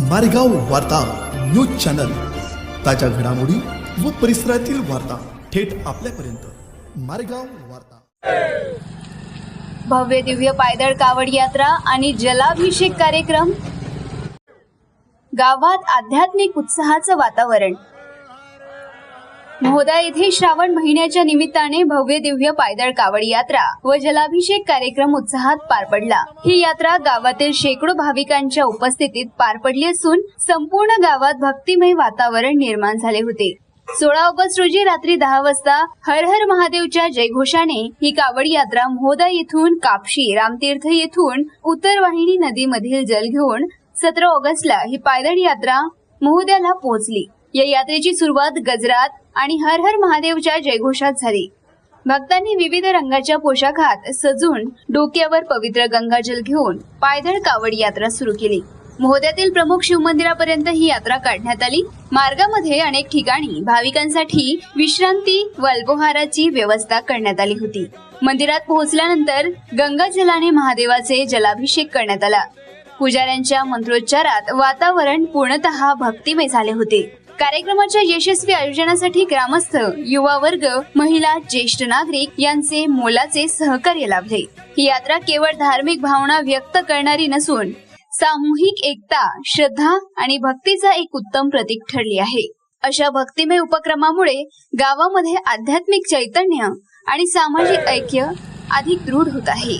मारेगाव वार्ता news channel. ताज्या घडामोडी व परिसरातील वार्ता थेट आपल्यापर्यंत. मारेगाव वार्ता. भव्य दिव्य पायदळ कावड यात्रा आणि जलाभिषेक कार्यक्रम. गावात आध्यात्मिक उत्साहाचं वातावरण. महोदा येथे श्रावण महिन्याच्या निमित्ताने भव्य दिव्य पायदळ कावड यात्रा व जलाभिषेक कार्यक्रम उत्साहात पार पडला. ही यात्रा गावातील शेकडो भाविकांच्या उपस्थितीत पार पडली असून संपूर्ण गावात भक्तिमय वातावरण निर्माण झाले होते. सोळा ऑगस्ट रोजी रात्री दहा वाजता हर हर महादेवच्या जयघोषाने ही कावड यात्रा मोहदा येथून कापशी रामतीर्थ येथून उत्तरवाहिनी नदीमधील जल घेऊन सतरा ऑगस्टला ही पायदळ यात्रा मोहद्याला पोहोचली. या यात्रेची सुरुवात गजरात आणि हर हर महादेवच्या जयघोषात झाली. भक्तांनी विविध रंगाच्या पोशाखात सजून डोक्यावर पवित्र गंगाजल घेऊन पायदळ कावड यात्रा सुरू केली. मोहद्यातील प्रमुख शिवमंदिरापर्यंत ही यात्रा काढण्यात आली. मार्गामध्ये अनेक ठिकाणी भाविकांसाठी विश्रांती व अल्पोहाराची व्यवस्था करण्यात आली होती. मंदिरात पोहोचल्यानंतर गंगाजलाने महादेवाचे जलाभिषेक करण्यात आला. पुजाऱ्यांच्या मंत्रोच्चारात वातावरण पूर्णतः भक्तिमय झाले होते. कार्यक्रमाच्या यशस्वी आयोजनासाठी ग्रामस्थ युवा वर्ग महिला ज्येष्ठ नागरिक यांचे मोलाचे सहकार्य लाभले. ही यात्रा केवळ धार्मिक भावना व्यक्त करणारी नसून सामूहिक एकता श्रद्धा आणि भक्तीचा एक उत्तम प्रतीक ठरली आहे. अशा भक्तिमय उपक्रमामुळे गावामध्ये आध्यात्मिक चैतन्य आणि सामाजिक ऐक्य अधिक दृढ होत आहे.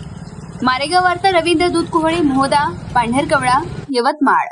मारेगाव वार्ता रवींद्र दूध कुहळे मोहदा पांढरकवडा यवतमाळ.